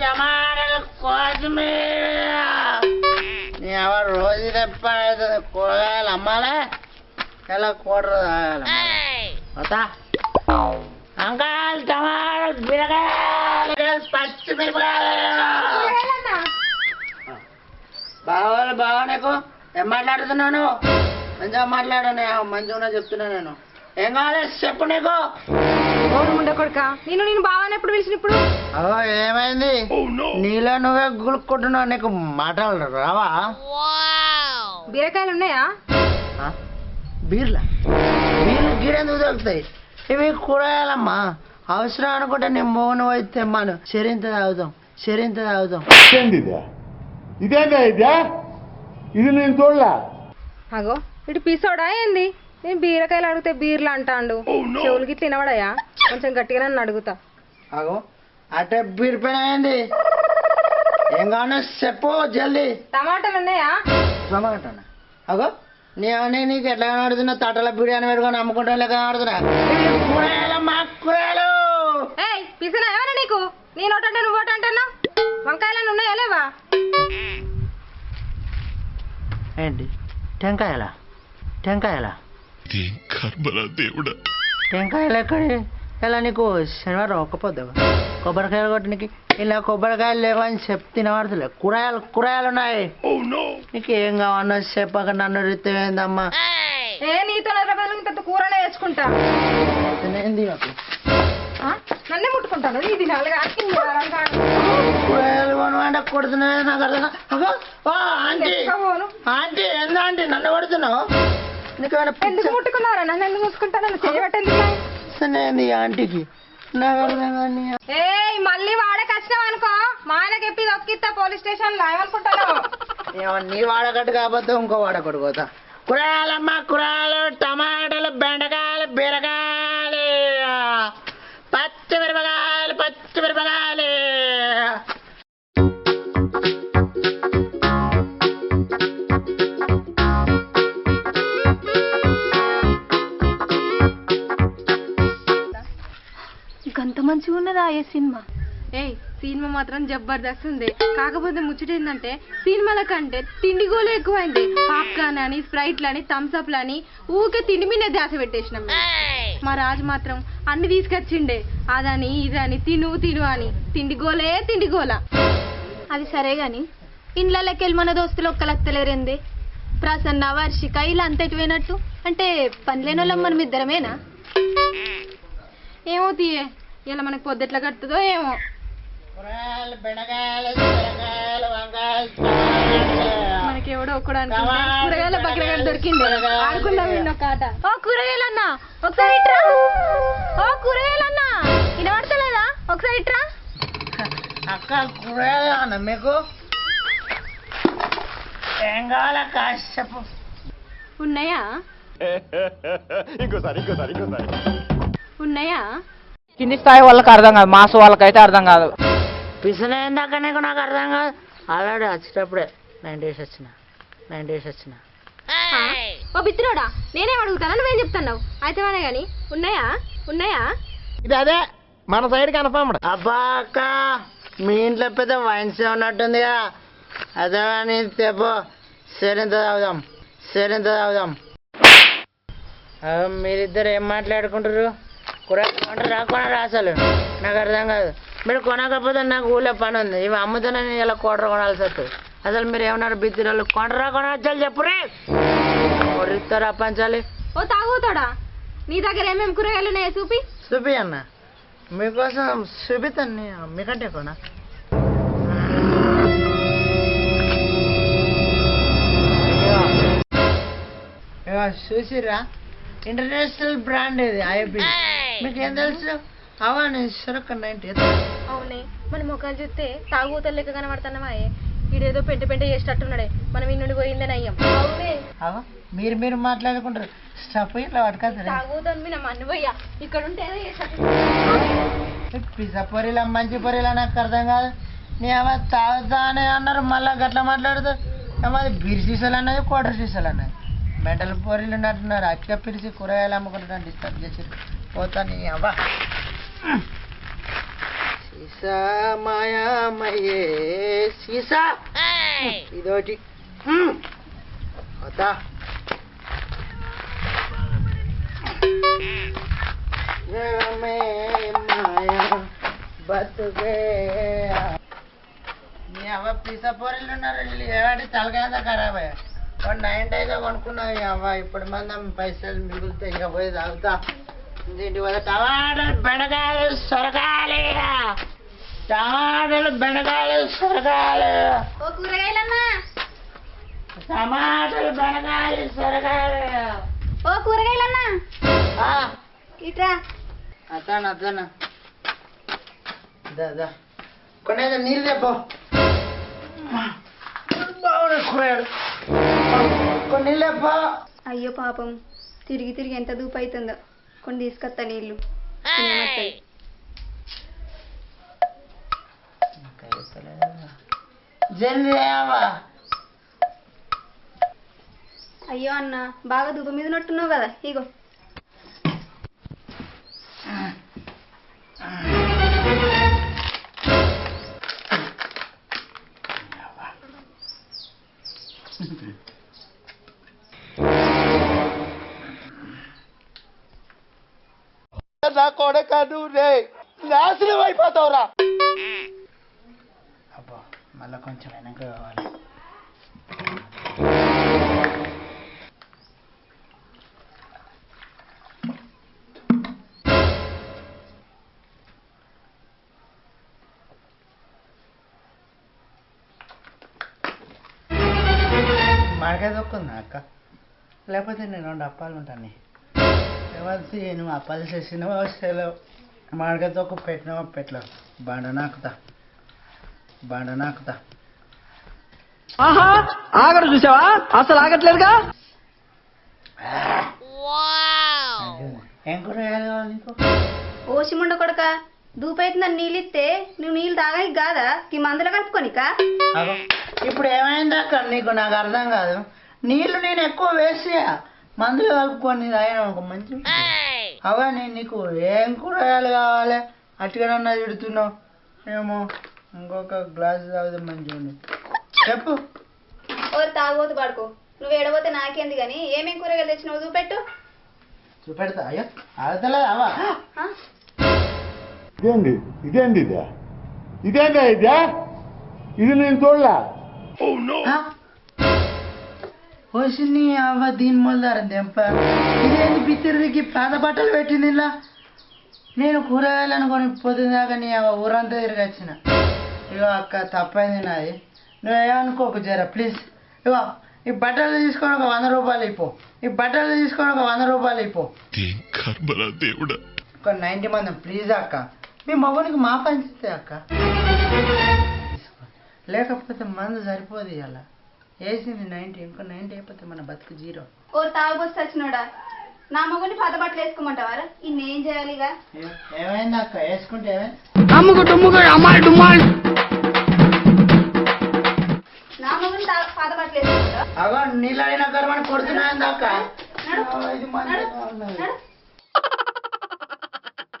టమాటాలు నీ ఎవరు రోజు తప్ప కూరగాయలు అమ్మాలే? ఎలా కూర తాగాలి వస్తా. వంకాయలు టమాటాలు బీరకాయలు పచ్చిమిరపకాయలు. బావాలి బాగా నీకు ఏం మాట్లాడుతున్నాను మంచిగా మాట్లాడాను మంచిగా ఉన్నా చెప్తున్నా నేను. ఏం కావాలి చెప్పు నీకు. ఓరు ముండ కొడుక నేను నేను బావాని ఎప్పుడు పిలిచిన ఇప్పుడు అవో ఏమైంది నీలో నువ్వే గులుక్కుంటున్నావు నీకు మాటలు రావా? బీరకాయలు ఉన్నాయా? ఆ? బీర్లా? బీర్లు గీడెందుకు దొరుకుతాయి? ఇవి కూరగాయలమ్మా. అవసరం అనుకుంటే నేను మోను పోయి తెమ్మాను. చెరింత తాగుతాం చెరింత తాగుతాం ఇదేందా ఇదే? ఇది నేను చూడలే. అగో ఇటు పిసోడా ఏంది? నేను బీరకాయలు అడిగితే బీర్లు అంటాండు. చెవులకి ఇట్లా వినబడాయా? కొంచెం గట్టిగా నన్ను అడుగుతా. అగో అటే బీర్ పైన ఏంది ఏం కావాలో చెప్పు జల్దీ. టమాటాలు ఉన్నాయా? టమాటానా అగో నేను నీకు ఎట్లా కనబడుతున్నా తట్టల బిర్యానీ పెట్టుకొని అమ్ముకుంటా లెక్క కనబడుతున్నా కూరగాయలు ఏయ్ పిసనా ఏమన్నా నీకు? నేను ఒకటంటే నువ్వు ఒకటి అంటున్నా వంకాయలు ఉన్నాయా లేవా? ఏంటి? టెంకాయలా? టెంకాయలా? టెంకాయలు ఎక్కడి? ఇలా నీకు శనివారం ఒక్కపోద్దు కొబ్బరికాయలు కొట్టడానికి ఇలా కొబ్బరికాయలు లేవని చెప్తే తినబడుతులే కూరగాయలు కూరగాయలు ఉన్నాయి. నీకు ఏం కావన్నా చెప్పక నన్ను రిత్తం ఏందమ్మా? ఏ నీతో ఇంత కూరనే వేసుకుంటా నేను తినకు? నన్నే ముట్టుకుంటాను. నీ తినాలి కూరగాయలు కొనమంటే కొడుతున్నాయి నాకు అర్థం ఆంటీ. ఆంటీ ఏందా ఆంటీ? నన్ను కొడుతున్నావు? నీకు ఏమైనా ఎందుకు పిచ్చ ముట్టుకున్నారా? నన్ను ఎందుకు చూసుకుంటా నన్ను చేయబట్టేందుకు ఏంది ఈ ఆంటీకి. నాకు అర్థం కానీ ఏయ్ మళ్ళీ వాడకి వచ్చినావు అనుకో. మా ఆయనకి దొక్కిస్తా పోలీస్ స్టేషన్లో ఏమనుకుంటాను ఏమో నీ వాడకట్టు కాకపోతే ఇంకో వాడకట్టు పోతా. కూరగాయలమ్మ కూరగాయలు టమాటాలు గంత మంచిగా ఉన్నదా ఏ సినిమా? ఏయ్ సినిమా మాత్రం జబర్దస్త్ ఉంది కాకపోతే ముచ్చట ఏంటంటే సినిమాల కంటే తిండి గోలు ఎక్కువైంది. పాప్కార్న్ అని స్ప్రైట్లు అని థమ్స్ అప్ అని ఊకే తిండి మీద ధ్యాస పెట్టేసినాం మేము. మా రాజు మాత్రం అన్ని తీసుకొచ్చిండే. అదని ఇదని తిను తిను అని. తిండి గోలే తిండి గోల. అది సరే గాని ఇండ్లకి వెళ్ళి మన దోస్తులు ఒక్కలత్తలేరేంది? ప్రసన్న వర్షిక ఇలా అంతటిపోయినట్టు అంటే పనిలేని వాళ్ళం మనం ఇద్దరమేనా ఏమో తీయే. ఇలా మనకు పొద్దుట్లా కడుతుందో ఏమో. మనకి ఎవడో ఒకడు అనుకుంటే. కూరగాయల బగ్రగాయలు దొరికింది. ఆడుకుందాం ఒక ఆట. ఓ కూరగాయలన్నా ఒకసారి ఇట్రా. ఓ కూరగాయలన్నా వినబడతలేదా? ఒకసారి ఇట్రా. అక్క కూరగాయలు అన్న మీకు? ఏం కావాలా? కాసేపు ఉన్నాయా? ఇంకోసారి ఇంకోసారి ఇంకోసారి. ఉన్నాయా? కింది స్థాయి వాళ్ళకి అర్థం కాదు మాస్ వాళ్ళకైతే అర్థం కాదు. పిసన ఏందాక నీకు నాకు అర్థం కాదు. ఆల్రెడీ వచ్చేటప్పుడే నైన్ డేస్ వచ్చిన నైన్ డేస్ వచ్చిన? ఓ బిత్తిరోడా నేనే అడుగుతాను? నువ్వేం చెప్తున్నావు? అయితే వానే గాని. ఉన్నాయా? ఉన్నాయా? ఇది అదే మన సైడ్ కన్ఫర్మ్ అబ్బా అక్క మీ ఇంట్లో పెద్ద వైన్స్ ఉన్నట్టుందిగా. అదే అని తెపో సరింత తాగుదాం. సరింత తాగుదాం. మీరిద్దరు ఏం మాట్లాడుకుంటారు కూర కొంటారా కొనరా అసలు నాకు అర్థం కాదు. మీరు కొనకపోతే నాకు ఊళ్ళో పని ఉంది. ఇవి అమ్ముతూనే నేను ఇలా కోటర కొనాల్సి వస్తుంది. అసలు మీరు ఏమన్నారు బిత్తిరోళ్ళు కొంటరా కొనవచ్చాలి చెప్పురే కొరిస్తారా పంచాలి? ఓ తాగుతాడా నీ దగ్గర ఏమేమి కూరగాయలు ఉన్నాయో చూపి. చూపి అన్న మీకోసం చూపిస్తాను మీకంటే కొనా? చూసిరా ఇంటర్నేషనల్ బ్రాండ్ ఇది ఐపీ మీకు ఏం తెలుసు? అవని సురక్క నైన్టీ అవునే. మన ముఖాలు చూస్తే తాగుతలు లెక్క కనబడుతున్నావా ఈడేదో పెంట పెంట చేసేటట్టున్నాడే. మనం ఈ నుండి పోయిందని అయ్యాం. అవునే. అవ మీరు మీరు మాట్లాడుకుంటారు. స్టఫ్ ఇట్లా పట్టుకొస్తారు? తాగుతాను మీ నమ్మ పోయ్యా ఇక్కడ ఉంటే ఏదో చేసేటట్టు. పిజ్జా పొరిలా మంచి పొరిలా నాకు అర్థం కాదు. నీ అమ్మ తాగుతా అని అన్నారు మళ్ళా గట్లా మాట్లాడుతారు ఏమది బీర్ సీసాలు అన్నది క్వార్టర్ సీసాలు అన్నది. మెంటల్ పొరిలు ఉన్నట్టున్నారు. అక్క పిలిచి కూరగాయలు అమ్ముకుంటాను డిస్టర్బ్ చేసి పోతా నీ అవ్వ సీసా. మాయామయ్యే సీసా ఇదోటి. మ్మ్. వద్దా జగమే మాయా బతుకే. మీ అవ్వ పిస పొరలు ఉన్నారు వీళ్ళు ఏడాది తలకాయ ఖరాబ్ అయ్యా. వాడు నైన్ అయితే కొనుక్కున్నావు ఈ అవ్వ. ఇప్పుడు మందం పైసలు మిగులుతాయి. ఇక పోయి తాగుతా. దీంటి వల్ల టమాటాలు బెండకాయలు సొరకాయలు టమాటాలు బెండకాయలు కూరగాయలన్నా టమాటాలు బెండకాయలు సొరకాయలు ఓ కూరగాయలన్నా ఆ, ఇట్రా. అతను అతను. దా కొన్ని నీళ్ళు తెప్పో బాగున్నా కూరగాయలు. కొన్ని నీళ్ళు తెప్పో అయ్యో పాపం. తిరిగి తిరిగి ఎంత దూపు అవుతుందో కొన్ని తీసుకొస్తా నీళ్ళు. అయ్యో అన్న బాగా దూప మీద నట్టున్నావు కదా ఇగో. కొడక నువ్వు రే నాశనం అయిపోతావురా. అబ్బో మళ్ళీ కొంచెం వెనక కావాలి మడకాయ దొక్కుందా అక్క? లేకపోతే నేను రెండు అప్పాలు ఉంటాను. లేకపోతే నువ్వు అప్పాలు చేసినావో చేయలేవు మామిడికాయ తొక్కు పెట్టినావో పెట్టలేవు బండ నాకుతా బండ నాకుతా ఆహా! ఆగడు చూసావా? అసలు ఆగట్లేదుగా? ఏం కావాలి నీకు? ఓసిముండ కొడక. దూపైతుందని నీళ్ళు ఇస్తే నువ్వు నీళ్ళు తాగానికి కాదా? ఈ మందులో కలుపుకోనికా? అగో, ఇప్పుడు ఏమైంది అక్క నీకు నాకు అర్థం కాదు. నీళ్ళు నేను ఎక్కువ వేసి మందులు కలుపుకొని తాగిన ఒక మంచి అవా నేను నీకు ఏం కూరగాయలు కావాలి? అట్టుగా తిడుతున్నావు. ఏమో ఇంకొక గ్లాస్ తాగితే మంచిగా ఉంది. చెప్పు. ఓ తాగబోతు పడుకో. నువ్వు ఏడబోతే నాకేంది కానీ ఏమేం కూరగాయలు తెచ్చినావు చూపెట్టు. చూపెడతా. అయ్యో అడతలేదు అవా? ఇదేంది? ఇదేంది ఇదే? ఇదేందా ఇదే? ఇది నేను చూడలే. వచ్చింది అవ్వ దీని మొదలారు దెంప ఇదేంటి బిత్తిరికి పాత బట్టలు పెట్టింది ఇలా? నేను కూరగాయలు అనుకొని పొద్దున దాకా నీ అవ్వ ఊరంతా తిరిగి వచ్చిన. ఇగో అక్క తప్పైంది నాది. నువ్వేమనుకోకు జర ప్లీజ్ ఇగో ఈ బట్టలు తీసుకొని ఒక వంద రూపాయలు ఇపో ఈ బట్టలు తీసుకొని ఒక వంద రూపాయలు దేవుడా? ఒక నైంటీ మంది ప్లీజ్ అక్క. మీ మగనికి మా పంచితే అక్క. లేకపోతే మందు సరిపోదు ఇలా వేసింది నైంటీ ఇంకో నైంటీ అయిపోతే మన బతుకు జీరో. ఓ తాగబోతు సచ్చినోడా నా మగుని పాత బట్టలు వేసుకోమంటావారా? ఇన్నేం చేయాలిగా? ఏ- ఏమైంది అక్క? వేసుకుంటే ఏమైంది? అమ్ముకు డుమ్ముకు అమ్మాయి డుమ్మాయి. నా మగుని పాత బట్టలు వేసుకోమంటావా? అగో నీళ్ళు అడిగిన కర్మని కొడుతున్నాయింది అక్క?